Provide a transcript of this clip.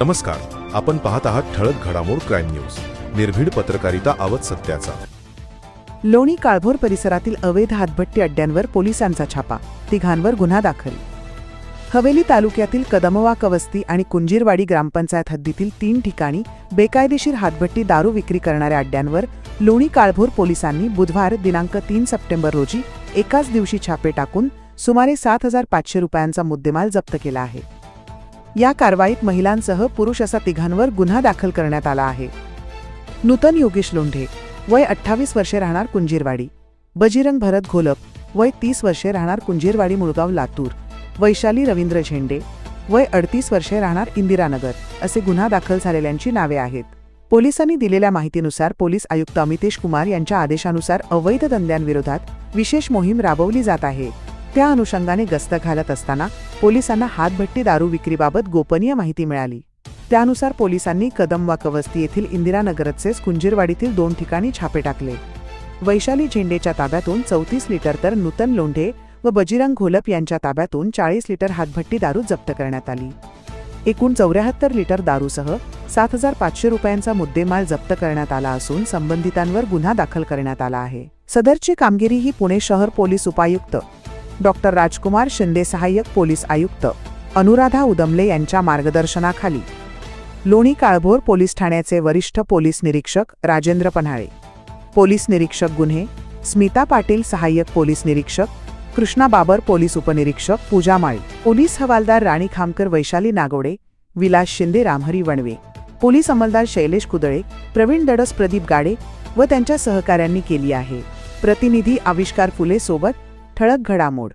नमस्कार. आपण पाहत आहात ठळक घडामोड क्राईम न्यूज. निर्भीड पत्रकारिता आवत सत्याचा. लोणी काळभोर परिसरातील अवैध हातभट्टी अड्ड्यांवर पोलिसांचा छापा. तिघांवर गुन्हा दाखल. हवेली तालुक्यातील कदमवा कवस्ती आणि कुंजीरवाडी ग्रामपंचायत हद्दीतील तीन ठिकाणी बेकायदेशीर हातभट्टी दारू विक्री करणाऱ्या अड्ड्यांवर लोणी काळभोर पोलिसांनी बुधवार दिनांक तीन सप्टेंबर रोजी एकाच दिवशी छापे टाकून सुमारे सात हजार पाचशे रुपयांचा मुद्देमाल जप्त केला आहे. या कारवाईत महिलांसह पुरुष असा तिघांवर गुन्हा दाखल करण्यात आला आहे. नूतन योगेश लोंढे वय अठ्ठावीस वर्षे राहणार कुंजीरवाडी. बजीरंग भरत घोलप वय तीस वर्षे राहणार कुंजीरवाडी मुळगाव लातूर. वैशाली रवींद्र झेंडे वय अडतीस वर्षे राहणार इंदिरानगर असे गुन्हा दाखल झालेल्यांची नावे आहेत. पोलिसांनी दिलेल्या माहितीनुसार पोलीस आयुक्त अमितेश कुमार यांच्या आदेशानुसार अवैध धंद्यांविरोधात विशेष मोहीम राबवली जात आहे. त्या अनुषंगाने गस्त घालत असताना पोलिसांना हातभट्टी दारू विक्रीबाबत गोपनीय माहिती मिळाली. त्यानुसार पोलिसांनी कदमवा कवस्ती येथील इंदिरानगरचेच कुंजीरवाडीतील दोन ठिकाणी छापे टाकले. वैशाली झेंडेच्या ताब्यातून चौतीस लिटर तर नूतन लोंढे व बजिरंग घोलप यांच्या ताब्यातून चाळीस लिटर हातभट्टी दारू जप्त करण्यात आली. एकूण चौऱ्याहत्तर लिटर दारूसह सात हजार पाचशे रुपयांचा मुद्देमाल जप्त करण्यात आला असून संबंधितांवर गुन्हा दाखल करण्यात आला आहे. सदरची कामगिरी ही पुणे शहर पोलीस उपायुक्त डॉक्टर राजकुमार शिंदे सहाय्यक पोलीस आयुक्त अनुराधा उदमले यांच्या मार्गदर्शनाखाली. लोणी काळभोर पोलीस ठाण्याचे वरिष्ठ पोलीस निरीक्षक राजेंद्र पन्हाळे. पोलीस निरीक्षक गुन्हे स्मिता पाटील सहाय्यक पोलीस निरीक्षक कृष्णा बाबर पोलीस उपनिरीक्षक पूजा माळी. पोलीस हवालदार राणी खामकर वैशाली नागोडे विलास शिंदे रामहरी वणवे. पोलीस अंमलदार शैलेश कुदळे प्रवीण दडस प्रदीप गाडे व त्यांच्या सहकाऱ्यांनी केली आहे. प्रतिनिधी आविष्कार फुले सोबत ठळक घडामोड.